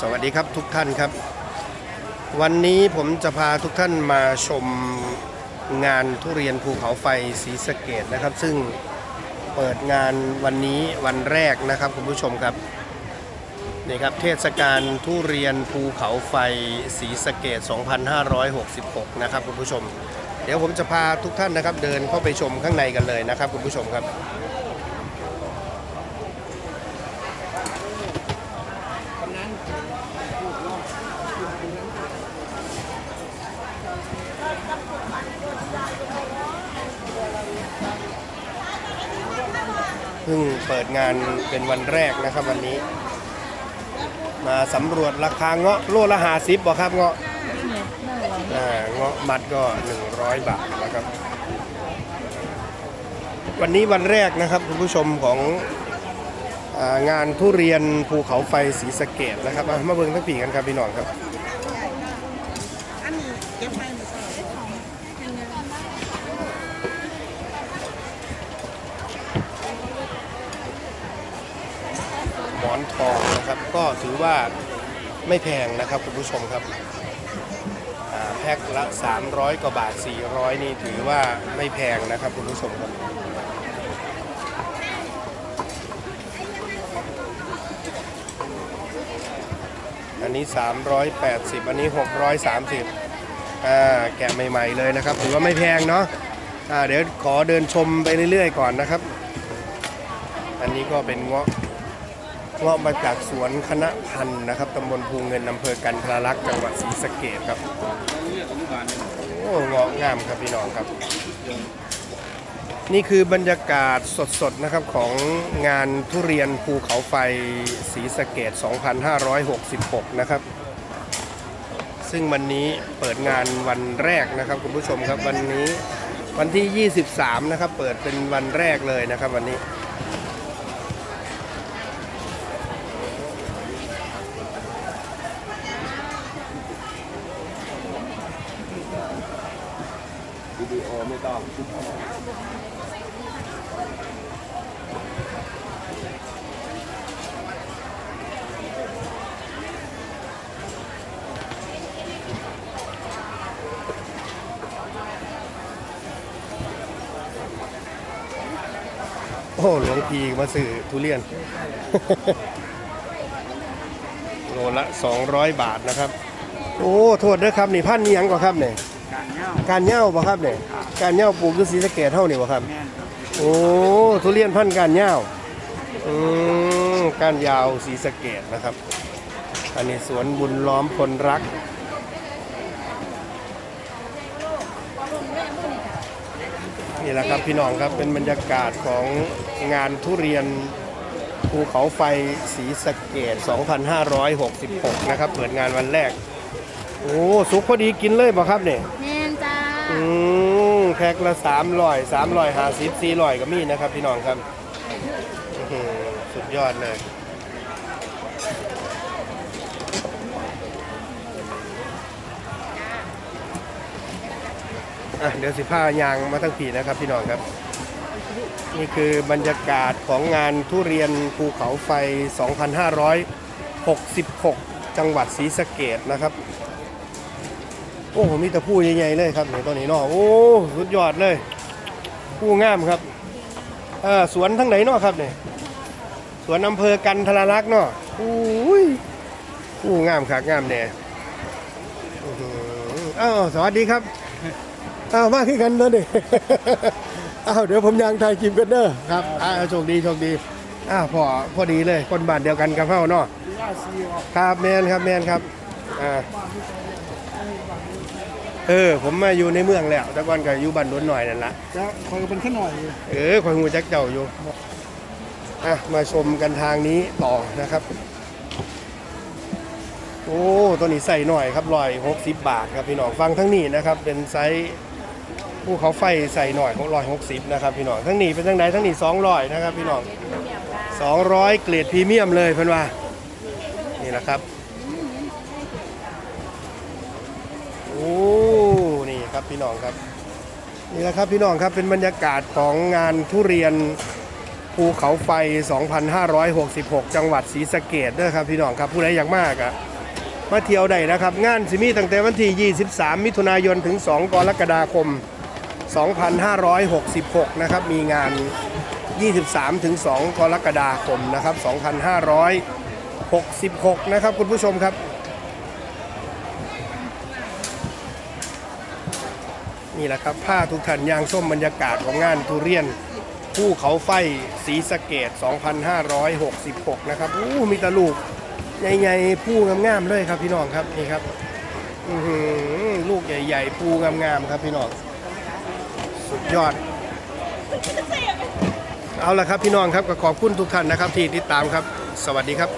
สวัสดีครับทุกท่านครับ วันนี้ผมจะพาทุกท่านมาชมงานทุเรียนภูเขาไฟศรีสะเกดนะครับ ซึ่งเปิดงานวันนี้วันแรกนะครับคุณผู้ชมครับนี่ครับเทศกาลทุเรียนภูเขาไฟศรีสะเกด2566 นะครับคุณผู้ชม เดี๋ยวผมจะพาทุกท่านนะครับเดินเข้าไปชมข้างในกันเลยนะครับคุณผู้ชมครับ เพิ่งเปิดงานเป็นวันแรกนะครับวันนี้ มาสำรวจราคาเงาะโลละหาซิบบ่ครับเงาะอ่าเงาะมัดก็ 100 บาทนะครับ วันนี้วันแรกนะครับคุณผู้ชมของงานทุเรียนภูเขาไฟศรีสะเกดนะครับมาเบิ่งทั้งปีกันครับพี่น้องครับอันนี้เก็บไปหมดเลย หม อนทองนะครับ ก็ถือว่าไม่แพงนะครับคุณผู้ชมครับแพ็คละ 300 กว่าบาท 400 นี่ถือว่าไม่แพงนะครับคุณผู้ชมครับอันนี้ 380 อันนี้ 630อ่าแกะใหม่ๆเลยนะครับ ถือว่าไม่แพงเนาะอ่าเดี๋ยวขอเดินชมไปเรื่อยๆก่อนนะครับ อันนี้ก็เป็นเงาะ เงาะมาจากสวนคณะพันธ์นะครับตำบลภูเงินอำเภอกันทราลักษณ์จังหวัดศรีสะเกดครับโอ้เงาะงามครับพี่น้องครับ นี่คือบรรยากาศสดๆนะครับของงานทุเรียนภูเขาไฟศรีสะเกด2566 นะครับ ซึ่งวันนี้เปิดงานวันแรกนะครับคุณผู้ชมครับวันนี้วันที่ 23 นะครับ เปิดเป็นวันแรกเลยนะครับวันนี้ โอไม่ต้องโอ้หลวงพีมาสื่อทุเรียน โลละ 200 บาทนะครับ โอ้โทษด้วยครับ นี่พันธุ์นี่ยังก่อครับเนี่ย การเงาการเหย้าบ่ครับเนี่ยการเหย้าปลูกคือสีสะเกตเท่านี่บ่ครับ แม่นครับโอ้ทุเรียนพันธุ์การเหย้าอืมการยาวสีสะเกตนะครับ อันนี้สวนบุญล้อมพลรัก นี่แหละครับพี่น้องครับเป็นบรรยากาศของงานทุเรียนภูเขาไฟสีสะเกต 2566 นะครับ เปิดงานวันแรก โอ้ สุกพอดีกินเลยบ่ครับเนี่ย แม่นจ้า อืมแพ็คละสามร้อยสามร้อยห้าสิบสี่ร้อยก็มีนะครับพี่น้องครับอื้อหือสุดยอดเลย อะเดี๋ยวสิผ้ายางมาทั้งปีนะครับพี่น้องครับ นี่คือบรรยากาศของงานทุเรียนภูเขาไฟ 2566 จังหวัดศรีสะเกดนะครับ โอ้โหมีแต่ผู้ใหญ่ๆเลยครับในตอนนี้เนาะโอ้ สุดยอดเลย ผู้งามครับเออสวนทั้งไหนเนาะครับเนี่ยสวนอำเภอกันทรลักษ์เนาะอุ้ยผู้งามขากงามเนี่ยอ้าวสวัสดีครับอ้าวมาขึ้นกันเด้อดิอ้าวเดี๋ยวผมยางถ่ายคลิปกันเด้อครับอ้าวโชคดีโชคดีอ้าวพอพอดีเลยคนบ้านเดียวกันกับเฮาเนาะครับแมนครับแมนครับอ่า เออ ผมมาอยู่ในเมืองแล้วแต่ก่อนก็อยู่บ้านดวนหน่อยนั่นละจะคอยเป็นแค่หน่อยเออคอยหูจักเจ้าอยู่อะมาชมกันทางนี้ต่อนะครับ โอ้ตัวนี้ใส่หน่อยครับร้อยหกสิบบาทครับพี่น้องฟังทั้งนี้นะครับ เป็นไซส์ภูเขาไฟใส่หน่อยของร้อยหกสิบนะครับพี่น้องทั้งนี้เป็นทั้งไหนทั้งนี้สองร้อยนะครับพี่น้องสองร้อยเกรดพรีเมียมเลยเพื่อนว่านี่แหละครับ โอ้ นี่ครับพี่น้องครับนี่แหละครับพี่น้องครับเป็นบรรยากาศของงานทุเรียนภูเขาไฟ 2566 จังหวัดศรีสะเกดเด้อครับพี่น้องครับผู้ใดอยากมากอะมาเที่ยวได้นะครับ งานสิมีตั้งแต่วันที่ 23 มิถุนายนถึง 2 กรกฎาคม 2566 นะครับ มีงาน 23 ถึง 2 กรกฎาคมนะครับ 2566 นะครับคุณผู้ชมครับ นี่แหละครับผ้าทุกท่านยางส้มบรรยากาศของงานทุเรียนภูเขาไฟสีสะเกต2566 นะครับอู้มีตะลูกใหญ่ๆผู้งามๆเลยครับพี่น้องครับนี่ครับอือหือลูกใหญ่ๆผู้งามๆครับพี่น้องสุดยอด เอาละครับพี่น้องครับก็ขอบคุณทุกท่านนะครับที่ติดตามครับ สวัสดีครับ